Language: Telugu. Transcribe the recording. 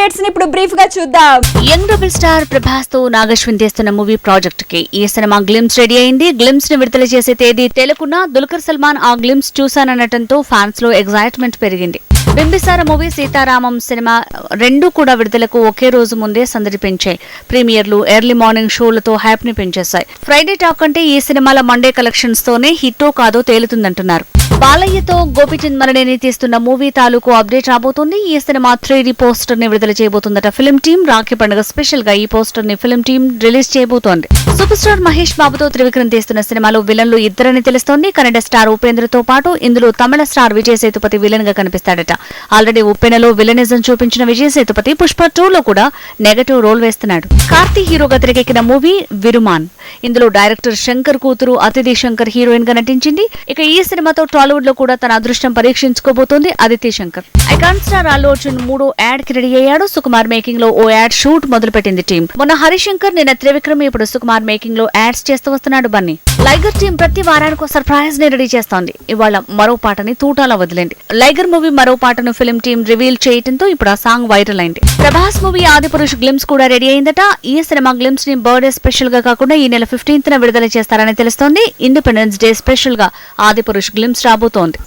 అప్డేట్స్ని ఇప్పుడు బ్రీఫ్గా చూద్దాం. యంగ్ డబుల్ స్టార్ ప్రభాస్తో నాగశ్విన్ తీస్తున్న మూవీ ప్రాజెక్ట్కి ఈ సినిమా గ్లిమ్స్ రెడీ అయింది. గ్లిమ్స్ని విడుదల చేసే తేదీ తెలుకున్న దుల్కర్ సల్మాన్ ఆ గ్లిమ్స్ చూశాననటంతో ఫ్యాన్స్లో ఎగ్జైట్మెంట్ పెరిగింది. బింబిసార మూవీ సీతారామం సినిమా రెండు కూడా విడుదలకు ఒకే రోజు ముందే సందడి పెంచాయి. ప్రీమియర్లు ఎర్లీ మార్నింగ్ షోలతో హ్యాప్ని పెంచేశాయి. ఫ్రైడే టాక్ అంటే ఈ సినిమాల మండే కలెక్షన్స్ తోనే హిట్టో కాదో తేలుతుందంటున్నారు. బాలయ్యతో గోపిచంద్ మరణిని తీస్తున్న మూవీ తాలూకు అప్డేట్ రాబోతుంది. ఈ సినిమా త్రీ డి పోస్టర్ని విడుదల చేయబోతుందట ఫిల్మ్ టీం. రాఖీ పండుగ స్పెషల్గా ఈ పోస్టర్ని ఫిల్మ్ టీం రిలీజ్ చేయబోతోంది. సూపర్ స్టార్ మహేష్ బాబుతో త్రివిక్రమ్ తీస్తున్న సినిమాలో విలన్లు ఇద్దరని తెలుస్తోంది. కన్నడ స్టార్ ఉపేంద్రతో పాటు ఇందులో తమిళ స్టార్ విజయ్ సేతుపతి విలన్గా కనిపిస్తాడట. ఆల్రెడీ ఉప్పెనలో విలనిజం చూపించిన విజయ్ సేతుపతి పుష్ప టూ లో కూడా నెగటివ్ రోల్ వేస్తున్నాడు. కార్తీ హీరోగా తెరకెక్కిన మూవీ విరుమాన్. ఇందులో డైరెక్టర్ శంకర్ కూతురు అతిథి శంకర్ హీరోయిన్గా నటించింది. ఇక ఈ సినిమాతో టాలీవుడ్లో కూడా తన అదృష్టం పరీక్షించుకోబోతోంది అదితి శంకర్. ఐకాన్ స్టార్ అల్లు అర్జున్ మూడో యాడ్కి రెడీ అయ్యాడు. సుకుమార్ మేకింగ్లో ఓ యాడ్ షూట్ మొదలుపెట్టింది టీం. మొన్న హరిశంకర్ నిన్న త్రివిక్రమ్ ఇప్పుడు సుకుమార్ మేకింగ్లో యాడ్స్ చేస్తూ వస్తున్నాడు బన్నీ. లైగర్ టీం ప్రతి వారానికి సర్ప్రైజ్ని రెడీ చేస్తోంది. ఇవాళ మరో పాటని తూటాలా వదిలింది. లైగర్ మూవీ మరో పాటను ఫిల్మ్ టీం రివీల్ చేయడంతో ఇప్పుడు ఆ సాంగ్ వైరల్ అయింది. ప్రభాస్ మూవీ ఆదిపురుష్ గ్లిమ్స్ కూడా రెడీ అయిందట. ఈ సినిమా గ్లిమ్స్ని బర్త్డే స్పెషల్గా కాకుండా ఈ నెల ఫిఫ్టీన్త్ న విడుదల చేస్తారని తెలుస్తోంది. ఇండిపెండెన్స్ డే స్పెషల్గా ఆదిపురుష్ గ్లిమ్స్ రాబోతోంది.